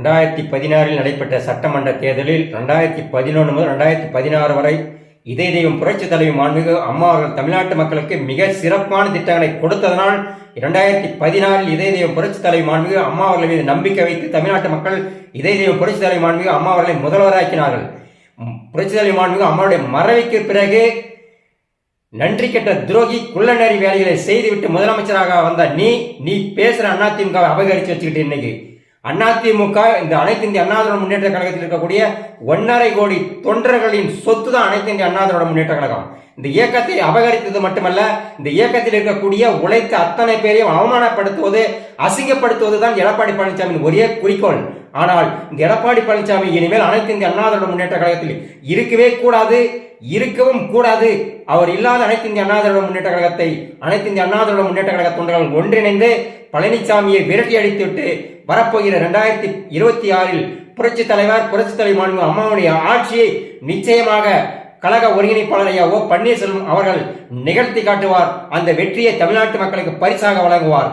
ரெண்டாயிரத்தி பதினாறில் நடைபெற்ற சட்டமன்ற தேர்தலில் ரெண்டாயிரத்தி பதினொன்று முதல் ரெண்டாயிரத்தி பதினாறு வரை இதய தெய்வம் புரட்சி தலைவி மாண்புமிகு அம்மா அவர்கள் தமிழ்நாட்டு மக்களுக்கு மிக சிறப்பான திட்டங்களை கொடுத்ததனால் இரண்டாயிரத்தி பதினாறில் இதய தெய்வம் புரட்சி தலைவி மாண்புமிகு அம்மா அவர்கள் மீது நம்பிக்கை வைத்து தமிழ்நாட்டு மக்கள் இதய தெய்வம் புரட்சி தலைவி மாண்புமிகு அம்மா அவர்களை முதல்வராக்கினார்கள். புரட்சி தலைவி மாண்புமிகு அம்மாவுடைய மறைவுக்கு பிறகு நன்றி கெட்ட துரோகி குள்ளநரி வேலைகளை செய்துவிட்டு முதலமைச்சராக வந்த நீ நீ பேசுற திமுக அபகரிச்சு வச்சுக்கிட்டு இன்னைக்கு. அதிமுக இந்த அனைத்து இந்திய அண்ணா திராவிட முன்னேற்ற கழகத்தில் இருக்கக்கூடிய ஒன்னரை கோடி தொண்டர்களின் சொத்து தான் அனைத்து இந்திய அண்ணா திராவிட முன்னேற்ற கழகம். இந்த இயக்கத்தை அபகரித்தது மட்டுமல்ல இந்த இயக்கத்தில் இருக்கக்கூடிய உழைத்த அத்தனை பேரையும் அவமானப்படுத்துவது அசிங்கப்படுத்துவது தான் எடப்பாடி பழனிசாமியின் ஒரே குறிக்கோள். ஆனால் இந்த எடப்பாடி பழனிசாமி இனிமேல் அனைத்து இந்திய அண்ணா திராவிட முன்னேற்ற கழகத்தில் இருக்கவே கூடாது இருக்கவும் கூடாது. அவர் இல்லாத அனைத்து இந்திய அண்ணா திராவிட முன்னேற்ற கழகத்தை அனைத்து இந்திய அண்ணா திராவிட முன்னேற்ற கழக தொண்டர்கள் ஒன்றிணைந்து பழனிசாமியை விரட்டி அடித்துவிட்டு வரப்போகிற இரண்டாயிரத்தி இருபத்தி ஆறில் புரட்சி தலைவர் புரட்சி தலைவர் மாண்பு அம்மாவுடைய ஆட்சியை நிச்சயமாக கழக ஒருங்கிணைப்பாளர் ஐயா ஓ பன்னீர்செல்வம் அவர்கள் நிகழ்த்தி காட்டுவார். அந்த வெற்றியை தமிழ்நாட்டு மக்களுக்கு பரிசாக வழங்குவார்.